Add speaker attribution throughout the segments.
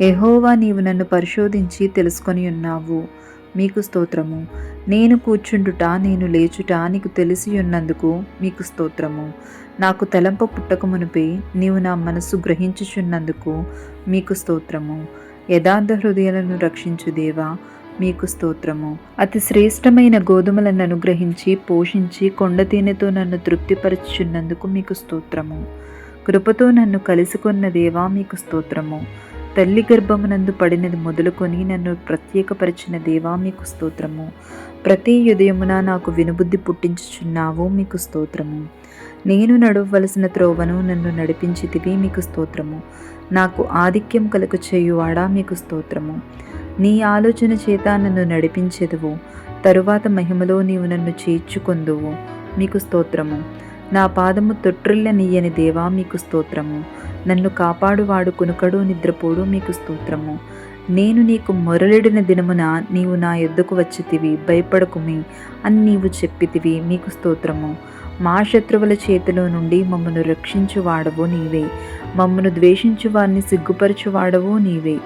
Speaker 1: ఎహోవా నీవు నన్ను పరిశోధించి తెలుసుకొని ఉన్నావు. మీకు స్తోత్రము. నేను కూర్చుండుట నేను లేచుట నీకు తెలిసి ఉన్నందుకు మీకు స్తోత్రము. నాకు తలంప పుట్టకమునిపై నీవు నా మనస్సు గ్రహించుచున్నందుకు మీకు స్తోత్రము. యథార్థ హృదయాలను రక్షించు దేవా మీకు స్తోత్రము. అతి శ్రేష్టమైన గోధుమలను అనుగ్రహించి పోషించి కొండ తేనెతో నన్ను తృప్తిపరచుచున్నందుకు మీకు స్తోత్రము. కృపతో నన్ను కలుసుకున్న దేవా మీకు స్తోత్రము. తల్లి గర్భమునందు పడినది మొదలుకొని నన్ను ప్రత్యేకపరిచిన దేవా మీకు స్తోత్రము. ప్రతి ఉదయమున నాకు వినుబుద్ధి పుట్టించుచున్నావు మీకు స్తోత్రము. నేను నడవవలసిన త్రోవను నన్ను నడిపించితివి మీకు స్తోత్రము. నాకు ఆధిక్యం కలుగు చేయువాడా మీకు స్తోత్రము. నీ ఆలోచన చేత నన్ను నడిపించెదువు. తరువాత మహిమలో నీవు నన్ను చేర్చుకొందువు మీకు స్తోత్రము. నా పాదము తొట్టిల్లనియ్యని దేవా మీకు స్తోత్రము. నన్ను కాపాడువాడు కునుకడు నిద్రపోడు మీకు స్తోత్రము. నేను నీకు మొరలిడిన దినమున నీవు నా ఎద్దుకు వచ్చితివి భయపడకుమి అని నీవు చెప్పితివి మీకు స్తోత్రము. మా శత్రువుల చేతిలో నుండి మమ్మను రక్షించువాడవు నీవే. మమ్మను ద్వేషించు వారిని సిగ్గుపరచువాడవు నీవే.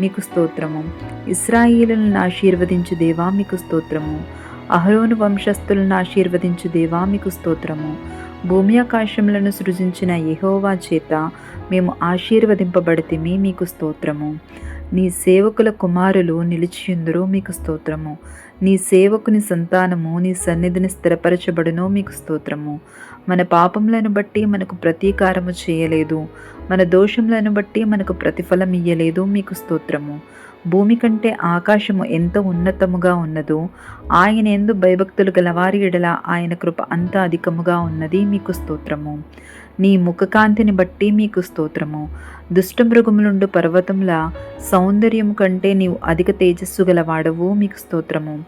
Speaker 1: మీకు స్తోత్రము. ఇస్రాయిలను ఆశీర్వదించు దేవా మీకు స్తోత్రము. అహరోను వంశస్థులను ఆశీర్వదించు దేవా మీకు స్తోత్రము. భూమి ఆకాశములను సృజించిన యహోవా చేత మేము ఆశీర్వదింపబడితిమి మీకు స్తోత్రము. నీ సేవకుల కుమారులు నిలిచియుందురు మీకు స్తోత్రము. నీ సేవకుని సంతానము నీ సన్నిధిని స్థిరపరచబడును మీకు స్తోత్రము. మన పాపములను బట్టి మనకు ప్రతీకారము చేయలేదు. మన దోషములను బట్టి మనకు ప్రతిఫలం ఇయ్యలేదు మీకు స్తోత్రము. భూమి కంటే ఆకాశము ఎంత ఉన్నతముగా ఉన్నదో ఆయన ఎందు భయభక్తులు గలవారి ఎడల ఆయన కృప అంత అధికముగా ఉన్నది మీకు స్తోత్రము. నీ ముఖకాంతిని బట్టి మీకు స్తోత్రము. దుష్టమృగములుండు పర్వతముల సౌందర్యము కంటే నీవు అధిక తేజస్సు గలవాడవు మీకు స్తోత్రము.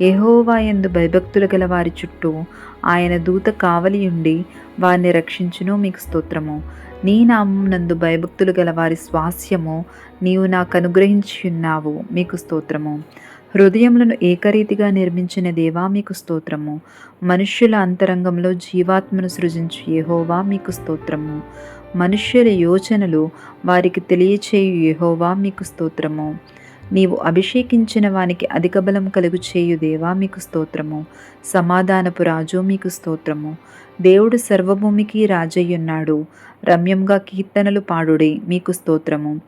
Speaker 1: ఏహోవా ఎందు భయభక్తులు గల వారి చుట్టూ ఆయన దూత కావలియుండి వారిని రక్షించును మీకు స్తోత్రము. నీ నామమునందు భయభక్తులు గల వారి స్వాస్యము నీవు నాకు అనుగ్రహించున్నావు మీకు స్తోత్రము. హృదయములను ఏకరీతిగా నిర్మించిన దేవా మీకు స్తోత్రము. మనుష్యుల అంతరంగంలో జీవాత్మను సృజించు యహోవా మీకు స్తోత్రము. మనుష్యుల యోచనలు వారికి తెలియచేయు యహోవా మీకు స్తోత్రము. నీవు అభిషేకించిన వానికి అధిక బలం కలుగు చేయు దేవా మీకు స్తోత్రము. సమాధానపు రాజు మీకు స్తోత్రము. దేవుడు సర్వభూమికి రాజయ్యున్నాడు. రమ్యంగా కీర్తనలు పాడుడే మీకు స్తోత్రము.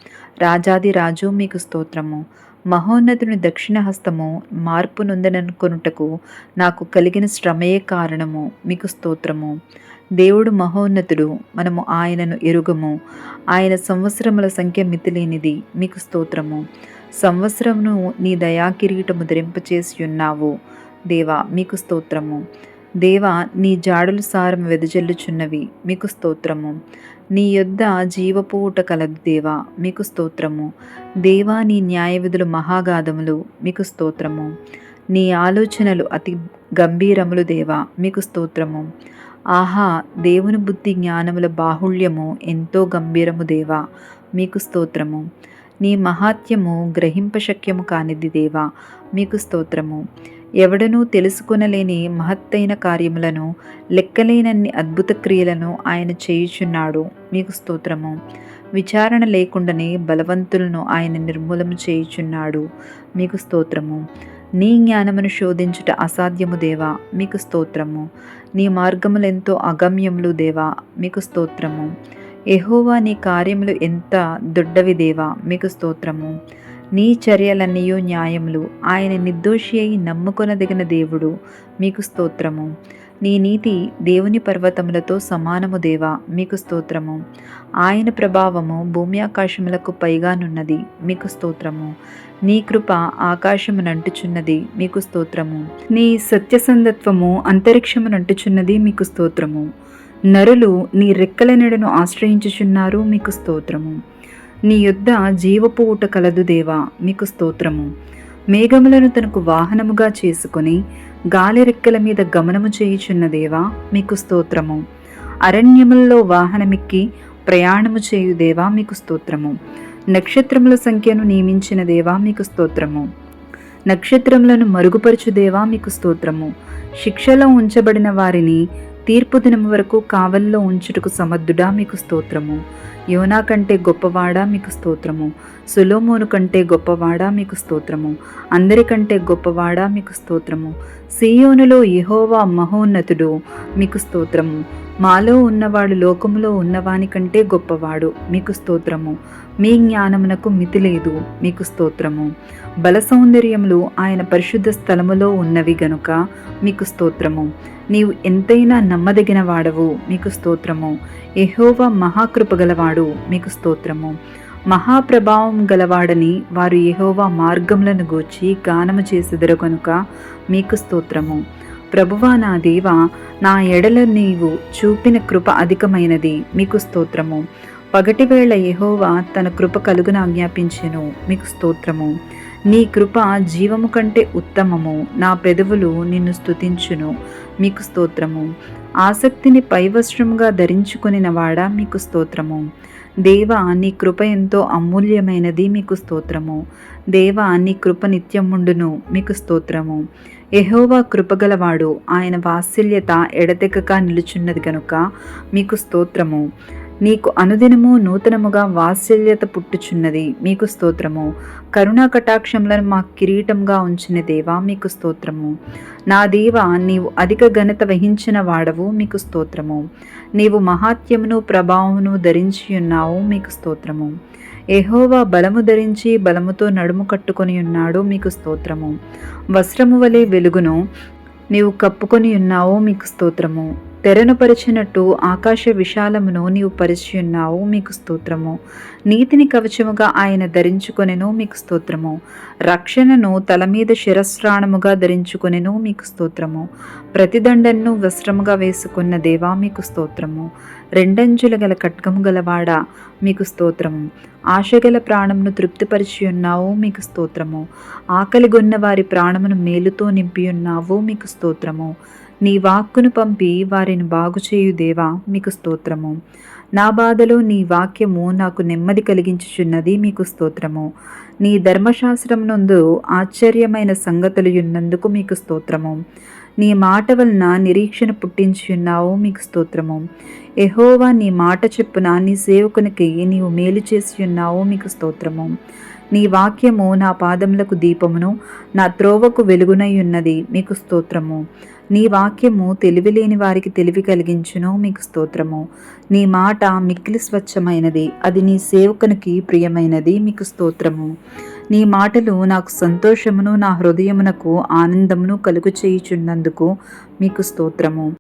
Speaker 1: రాజాది రాజు మీకు స్తోత్రము. మహోన్నతుని దక్షిణ హస్తము మార్పు నొందననుకొనుటకు నాకు కలిగిన శ్రమయే కారణము మీకు స్తోత్రము. దేవుడు మహోన్నతుడు మనము ఆయనను ఎరుగము. ఆయన సంవత్సరముల సంఖ్య మితిలేనిది మీకు స్తోత్రము. సంవత్సరమును నీ దయాకిరీటము ధరింపచేసి ఉన్నావు దేవా మీకు స్తోత్రము. దేవా నీ జాడులు సారం వెదజల్లుచున్నవి మీకు స్తోత్రము. నీ యొద్ద జీవపూట కలదు దేవా మీకు స్తోత్రము. దేవా నీ న్యాయ విధులు మహాగాధములు మీకు స్తోత్రము. నీ ఆలోచనలు అతి గంభీరములు దేవా మీకు స్తోత్రము. ఆహా దేవుని బుద్ధి జ్ఞానముల బాహుళ్యము ఎంతో గంభీరము దేవా మీకు స్తోత్రము. నీ మహాత్యము గ్రహింపశక్యము కానిది దేవా మీకు స్తోత్రము. ఎవడనూ తెలుసుకొనలేని మహత్తైన కార్యములను లెక్కలేనన్ని అద్భుత క్రియలను ఆయన చేయుచున్నాడు మీకు స్తోత్రము. విచారణ లేకుండానే బలవంతులను ఆయన నిర్మూలము చేయుచున్నాడు మీకు స్తోత్రము. నీ జ్ఞానమును శోధించుట అసాధ్యము దేవా మీకు స్తోత్రము. నీ మార్గములెంతో అగమ్యములు దేవా మీకు స్తోత్రము. ఎహోవా నీ కార్యములు ఎంత దొడ్డవి దేవా మీకు స్తోత్రము. నీ చర్యలన్నయూ న్యాయములు. ఆయన నిర్దోషి అయి నమ్ముకొనదగిన దేవుడు మీకు స్తోత్రము. నీ నీతి దేవుని పర్వతములతో సమానము దేవా మీకు స్తోత్రము. ఆయన ప్రభావము భూమి ఆకాశములకు పైగానున్నది మీకు స్తోత్రము. నీ కృప ఆకాశమునంటుచున్నది మీకు స్తోత్రము. నీ సత్యసంధత్వము అంతరిక్షమునంటుచున్నది మీకు స్తోత్రము. నరులు నీ రెక్కల నెడను ఆశ్రయించుచున్నారు మీకు స్తోత్రము. నీ యొద్ద జీవపు ఊట కలదు దేవా మీకు స్తోత్రము. మేఘములను తనకు వాహనముగా చేసుకొని గాలి రెక్కల మీద గమనము చేయుచున్న దేవా మీకు స్తోత్రము. అరణ్యములలో వాహనమిక్కి ప్రయాణము చేయు దేవా మీకు స్తోత్రము. నక్షత్రముల సంఖ్యను నియమించిన దేవా మీకు స్తోత్రము. నక్షత్రములను మరుగుపరచు దేవా మీకు స్తోత్రము. శిక్షలో ఉంచబడిన వారిని తీర్పు దినం వరకు కావల్లో ఉంచుటకు సమర్థుడా మీకు స్తోత్రము. యోనా కంటే గొప్పవాడా మీకు స్తోత్రము. సులోమోను కంటే గొప్పవాడా మీకు స్తోత్రము. అందరికంటే గొప్పవాడా మీకు స్తోత్రము. సియోనులో యహోవా మహోన్నతుడు మీకు స్తోత్రము. మాలో ఉన్నవాడు లోకములో ఉన్నవాని కంటే గొప్పవాడు. మీకు స్తోత్రము. మీ జ్ఞానమునకు మితి లేదు. మీకు స్తోత్రము. బల సౌందర్యములు ఆయన పరిశుద్ధ స్థలములో ఉన్నవి గనుక మీకు స్తోత్రము. నీవు ఎంతైనా నమ్మదగిన వాడవు మీకు స్తోత్రము. ఎహోవా మహాకృప గలవాడు. మీకు స్తోత్రము. మహాప్రభావం గలవాడని వారు ఎహోవా మార్గములను గూర్చి గానము చేసెదరు కనుక మీకు స్తోత్రము. ప్రభువా నా దేవ నా ఎడల నీవు చూపిన కృప అధికమైనది. మీకు స్తోత్రము. పగటివేళ యహోవా తన కృప కలుగున ఆజ్ఞాపించెను. మీకు స్తోత్రము. నీ కృప జీవము కంటే ఉత్తమము. నా పెదవులు నిన్ను స్తుతించును. మీకు స్తోత్రము. ఆసక్తిని పైవస్త్రముగా ధరించుకునిన వాడా మీకు స్తోత్రము. దేవా నీ కృప ఎంతో అమూల్యమైనది మీకు స్తోత్రము. దేవా నీ కృప నిత్యముండును మీకు స్తోత్రము. ఎహోవా కృపగలవాడు. ఆయన వాత్సల్యత ఎడతెగక నిలుచున్నది గనుక మీకు స్తోత్రము. నీకు అనుదినము నూతనముగా వాత్సల్యత పుట్టుచున్నది మీకు స్తోత్రము. కరుణా కటాక్షములను మా కిరీటంగా ఉంచిన దేవా మీకు స్తోత్రము. నా దేవ నీవు అధిక ఘనత వహించిన వాడవు మీకు స్తోత్రము. నీవు మహాత్యమును ప్రభావమును ధరించి ఉన్నావు మీకు స్తోత్రము. ఎహోవా బలము ధరించి బలముతో నడుము కట్టుకొని ఉన్నాడు మీకు స్తోత్రము. వస్త్రము వలె వెలుగును నీవు కప్పుకొని ఉన్నావో మీకు స్తోత్రము. తెరను పరిచినట్టు ఆకాశ విశాలమును నీవు పరిచియున్నావు మీకు స్తోత్రము. నీతిని కవచముగా ఆయన ధరించుకొనెను మీకు స్తోత్రము. రక్షణను తల మీద శిరస్రాణముగా ధరించుకొనెను మీకు స్తోత్రము. ప్రతిదండను వస్త్రముగా వేసుకున్న దేవా మీకు స్తోత్రము. రెండంజుల గల కట్కము గలవాడా మీకు స్తోత్రము. ఆశగల ప్రాణమును తృప్తిపరిచి ఉన్నావు మీకు స్తోత్రము. ఆకలిగొన్న వారి ప్రాణమును మేలుతో నింపి ఉన్నావు మీకు స్తోత్రము. నీ వాక్కును పంపి వారిని బాగుచేయు దేవా మీకు స్తోత్రము. నా బాధలో నీ వాక్యము నాకు నెమ్మది కలిగించుచున్నది మీకు స్తోత్రము. నీ ధర్మశాస్త్రం నందు ఆశ్చర్యమైన సంగతులు ఉన్నందుకు మీకు స్తోత్రము. నీ మాట వలన నిరీక్షణ పుట్టించున్నావు మీకు స్తోత్రము. ఎహోవా నీ మాట చెప్పున నీ సేవకునికి నీవు మేలు చేసి ఉన్నావు మీకు స్తోత్రము. నీ వాక్యము నా పాదములకు దీపమును నా త్రోవకు వెలుగునై ఉన్నది మీకు స్తోత్రము. నీ వాక్యము తెలివిలేని వారికి తెలివి కలిగించును మీకు స్తోత్రము. నీ మాట మిక్కిలి స్వచ్ఛమైనది అది నీ సేవకునికి ప్రియమైనది మీకు స్తోత్రము. నీ మాటలు నాకు సంతోషమును నా హృదయమునకు ఆనందమును కలుగు చేయుచున్నందుకు మీకు స్తోత్రము.